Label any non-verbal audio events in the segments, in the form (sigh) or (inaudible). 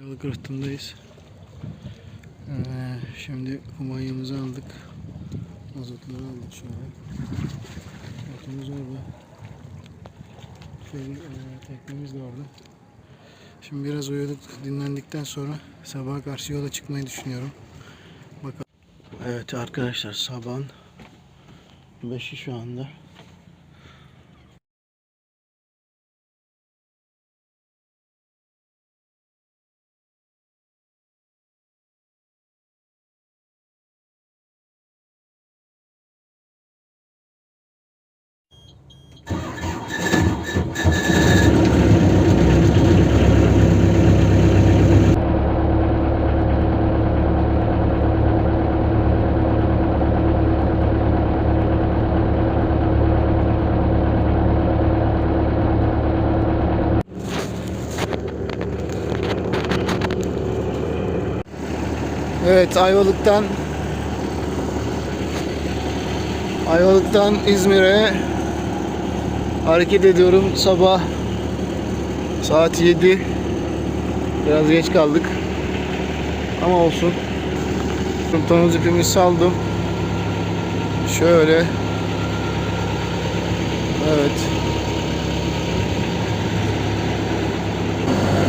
Yolu kırıhtındayız. Ee, şimdi kumanyamızı aldık. Mazotları aldık şöyle. Motorumuz orada. Şöyle e, teknemiz de orada. Şimdi biraz uyuduk, dinlendikten sonra sabaha karşı yola çıkmayı düşünüyorum. Bakalım. Evet arkadaşlar sabahın 5'i şu anda. Evet Ayvalık'tan Ayvalık'tan İzmir'e hareket ediyorum. Sabah saat 7 biraz geç kaldık. Ama olsun. Tonoz ipimi saldım. Şöyle. Evet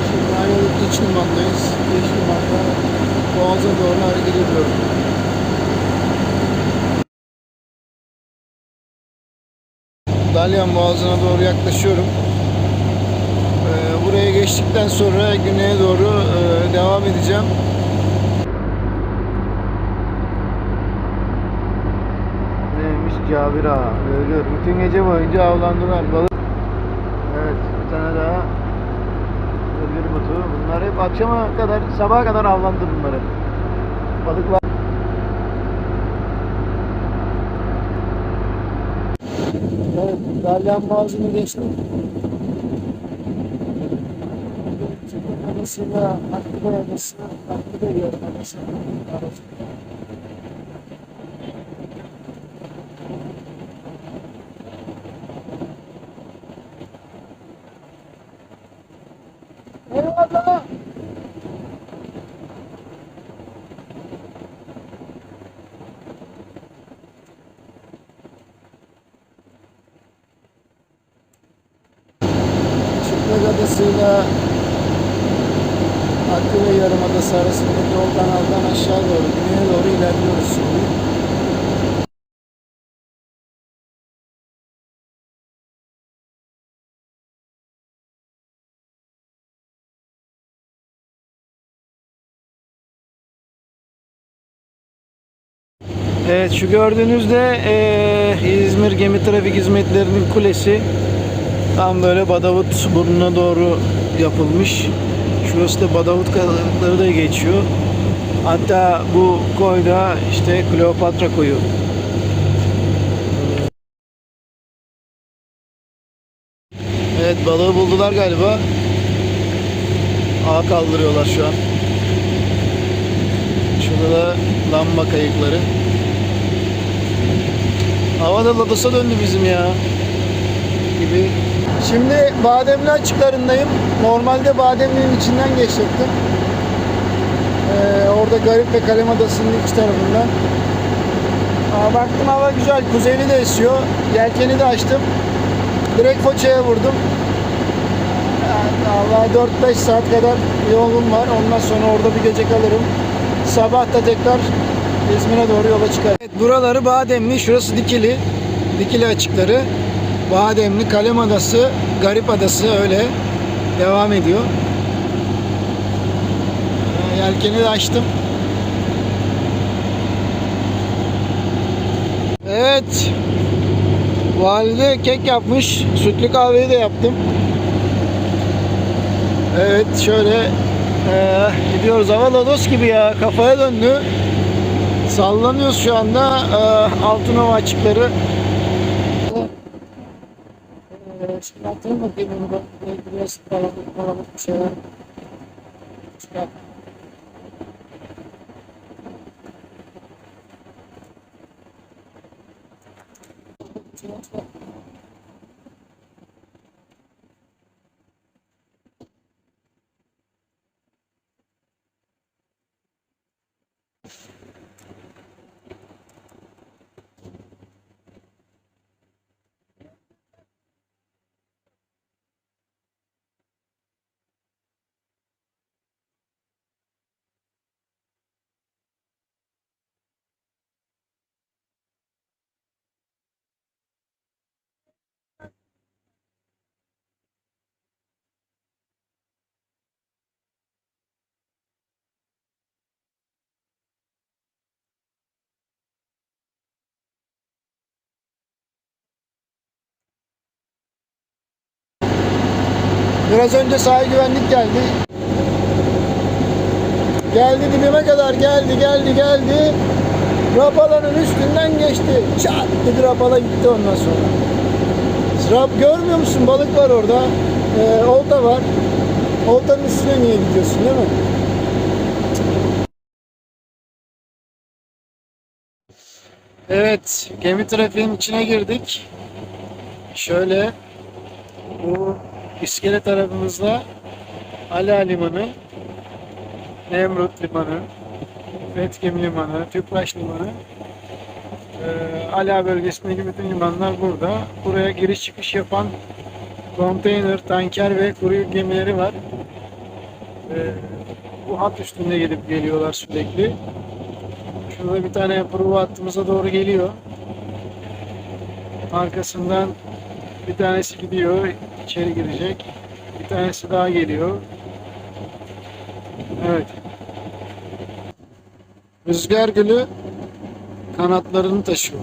Şimdi Ayvalık iç limandayız iç limanda Boğaz'a doğru hareket ediyorum Dalyan Boğazı'na doğru yaklaşıyorum. Ee, buraya geçtikten sonra güneye doğru e, devam edeceğim. Neymiş Cabir Ağa. Ölür. Bütün gece boyunca avlandılar. Balık. Evet bir tane daha. Ölür butu. Bunlar hep akşama kadar, sabaha kadar avlandı bunları. Balıklar. Evet, Dalyan Boğazı'nı geçtim. Adasıyla Akbaba Adası, Akbaba Yarımadası arasında. Arasındaki yol kanaldan aşağı doğru, güneye doğru ilerliyoruz şimdi. Evet şu gördüğünüz de eee, İzmir Gemi Trafik Hizmetleri'nin kulesi. Tam böyle Badavut burnuna doğru yapılmış. Da Badavut kayalıkları da geçiyor. Hatta bu koyda işte Kleopatra koyu. Evet balığı buldular galiba. Ağ kaldırıyorlar şu an. Şurada da lamba kayıkları. Hava da Lados'a döndü bizim ya. Gibi. Şimdi Bademli açıklarındayım. Normalde Bademli'nin içinden geçecektim. Ee, orada Garip ve Kalem Adası'nın iki tarafından. Aa, baktım hava güzel. Kuzeyli de esiyor. Yelkeni de açtım. Direkt Foça'ya vurdum. Allah 4-5 saat kadar yolum var. Ondan sonra orada bir gece kalırım. Sabah da tekrar İzmir'e doğru yola çıkar. Evet, buraları Bademli, şurası Dikili. Dikili açıkları. Bademli, Kalem Adası, Garip Adası öyle devam ediyor. Ee, Yelkeni de açtım. Evet. Valide kek yapmış. Sütlü kahveyi de yaptım. Evet şöyle eee, gidiyoruz. Hava lodos gibi ya. Kafaya döndü. Sallanıyoruz şu anda. Eee Altınova açıkları. we're going to be para magpalamot siya. Stop. Thank you. Biraz önce sahil güvenlik geldi. Geldi dibime kadar geldi geldi geldi. Rapalanın üstünden geçti. Çat dedi rapala gitti ondan sonra. Rap görmüyor musun? Balık var orada. Ee, olta var. Oltanın üstüne niye gidiyorsun değil mi? Evet, gemi trafiğinin içine girdik. Şöyle bu iskele tarafımızda Ala Limanı, Nemrut Limanı, Fetkim Limanı, Tüpraş Limanı, eee, Ala bölgesindeki bütün limanlar burada. Buraya giriş çıkış yapan konteyner, tanker ve kuru gemileri var. Eee, bu hat üstünde gelip geliyorlar sürekli. Şurada bir tane prova hattımıza doğru geliyor. Arkasından bir tanesi gidiyor, içeri girecek. Bir tanesi daha geliyor. Evet. Rüzgar gülü kanatlarını taşıyor.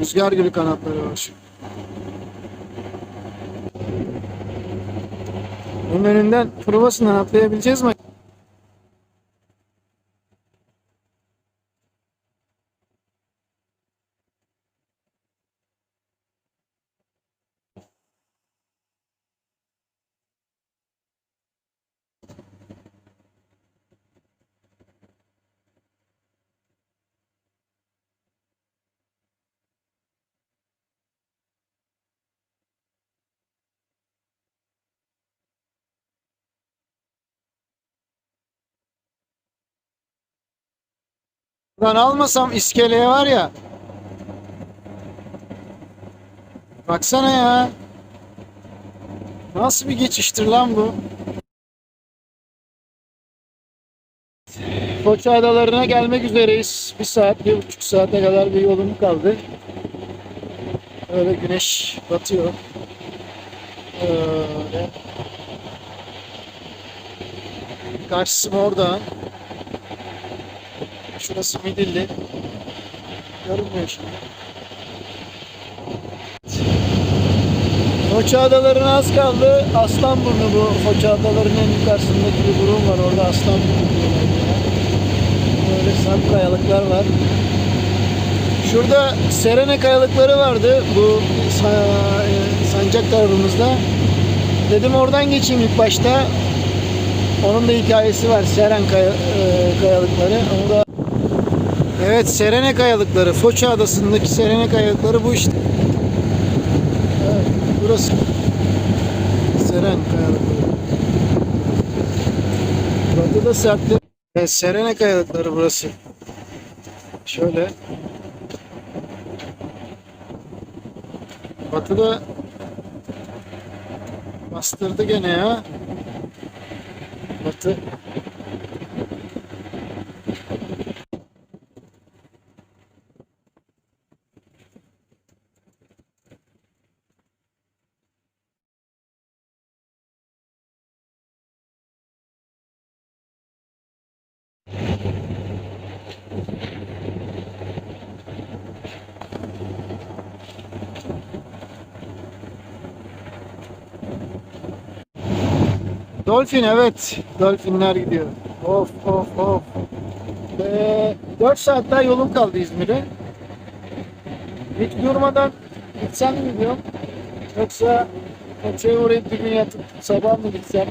Rüzgar gülü kanatları var. Bunun önünden provasından atlayabileceğiz mi? Lan almasam iskeleye var ya. Baksana ya. Nasıl bir geçiştir lan bu? Foça adalarına gelmek üzereyiz. Bir saat, bir buçuk saate kadar bir yolum kaldı. Öyle güneş batıyor. Öyle. Karşısı orada. Şurası Midilli. Görünmüyor şimdi. Foça Adaları'na az kaldı. Aslanburnu bu. Foça Adaları'nın en yukarısındaki bir burun var. Orada Aslanburnu diyorlar. Böyle sarp kayalıklar var. Şurada Serene kayalıkları vardı. Bu e, sancak tarafımızda. Dedim oradan geçeyim ilk başta. Onun da hikayesi var. Seren kaya- e, kayalıkları. Onu da Evet Serene Kayalıkları. Foça Adası'ndaki Serene Kayalıkları bu işte. Evet, burası. Seren Kayalıkları. Batıda sertli. Evet, Serene Kayalıkları burası. Şöyle. Batıda bastırdı gene ya. Batı. Dolphin evet. Dolphinler gidiyor. Of of of. Ee, 4 saat daha yolum kaldı İzmir'e. Hiç durmadan gitsem mi diyorum. Yoksa Foça'ya uğrayıp bir gün yatıp sabah mı gitsem?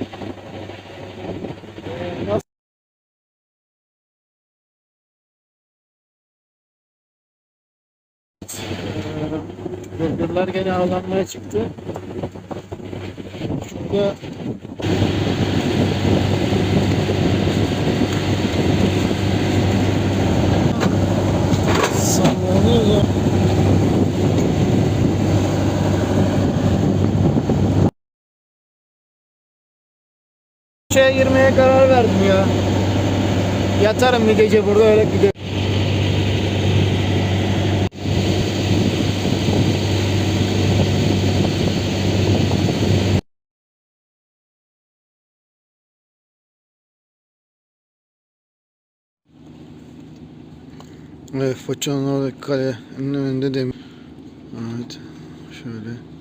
Ee, nasıl? Ee, Gırgırlar gene avlanmaya çıktı. Şurada Foça'ya girmeye karar verdim ya. Yatarım bir gece burada öyle giderim. Evet, Foça'nın oradaki kalenin önünde de Evet, şöyle.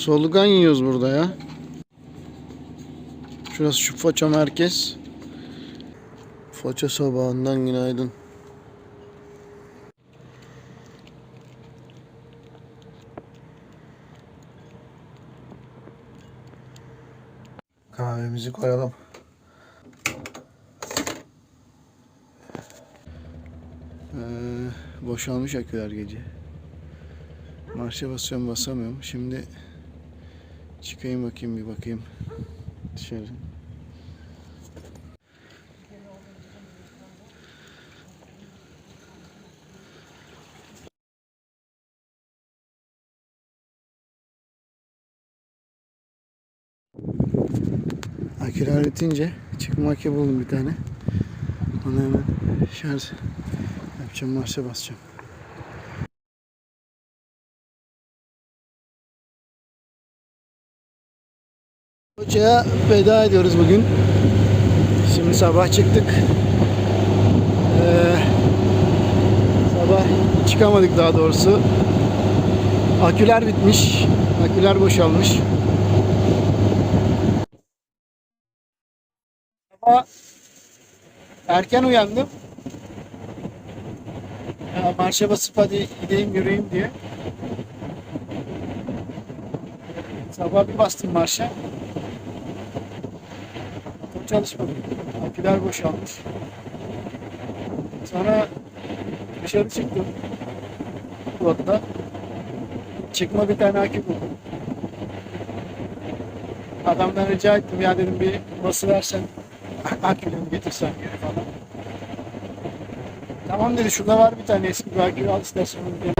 Solugan yiyoruz burada ya. Şurası şu Foça merkez. Foça sabahından günaydın. Kahvemizi koyalım. Ee, boşalmış aküler gece. Marşa basıyorum basamıyorum. Şimdi çıkayım bakayım bir bakayım dışarı. Aküler bitince çıkma akü buldum bir tane. Onu hemen şarj yapacağım, marşa basacağım. Hocaya veda ediyoruz bugün. Şimdi sabah çıktık. Ee, sabah çıkamadık daha doğrusu. Aküler bitmiş. Aküler boşalmış. Sabah erken uyandım. Ya marşa basıp hadi gideyim yürüyeyim diye. Sabah bir bastım marşa. Çalışmadı. Aküler boşalmış. Sonra dışarı çıktım. Kulakta. Çıkma bir tane akü buldum. Adamdan rica ettim ya dedim bir bası versen (laughs) akülünü getirsen geri falan. Tamam dedi şurada var bir tane eski bir akü al istersen onu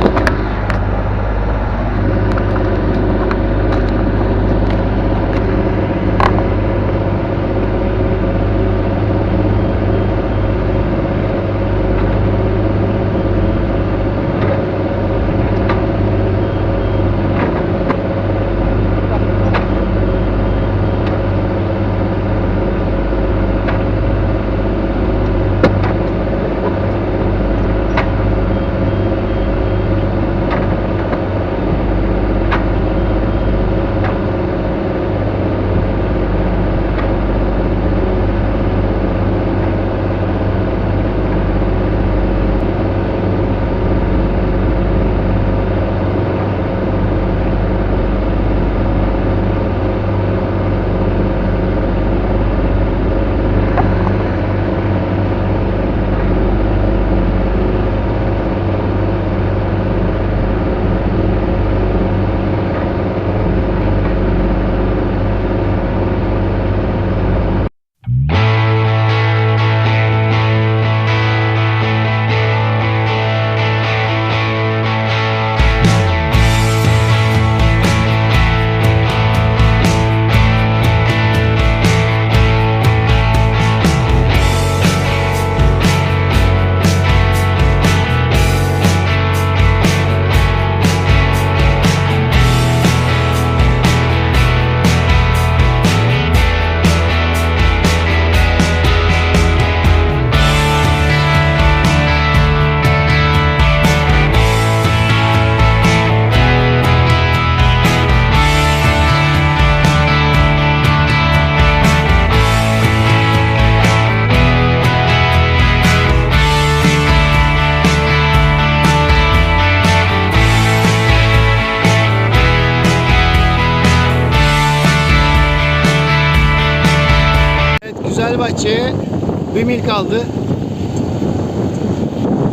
mil kaldı.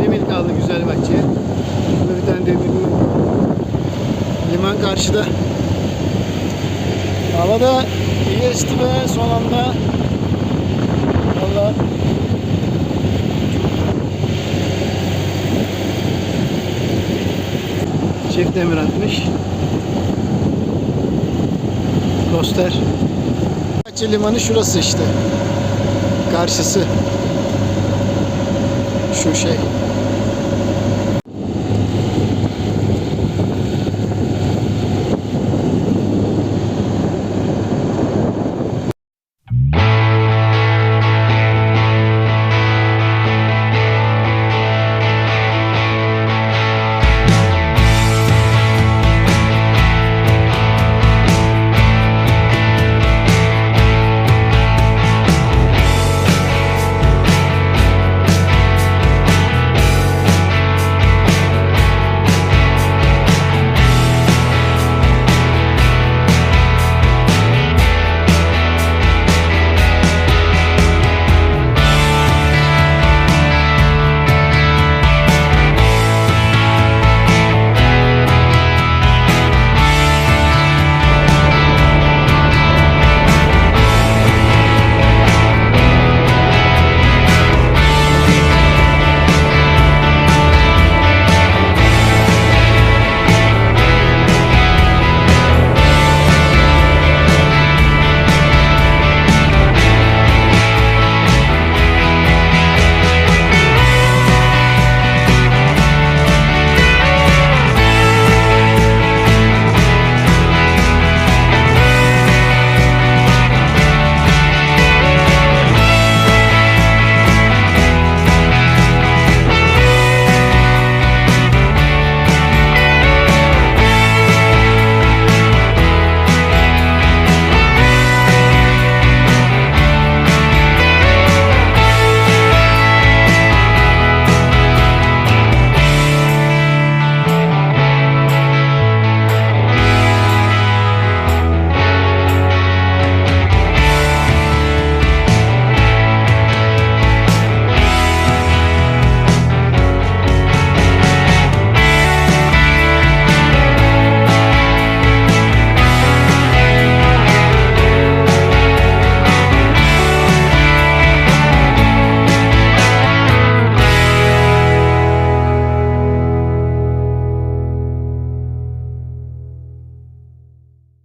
Mil kaldı güzel bahçeye. Burada bir tane demir liman karşıda. Hava da iyi esti be son anda. Valla Çift demir atmış. Göster. Bahçe Limanı şurası işte. Karşısı. Şu şey.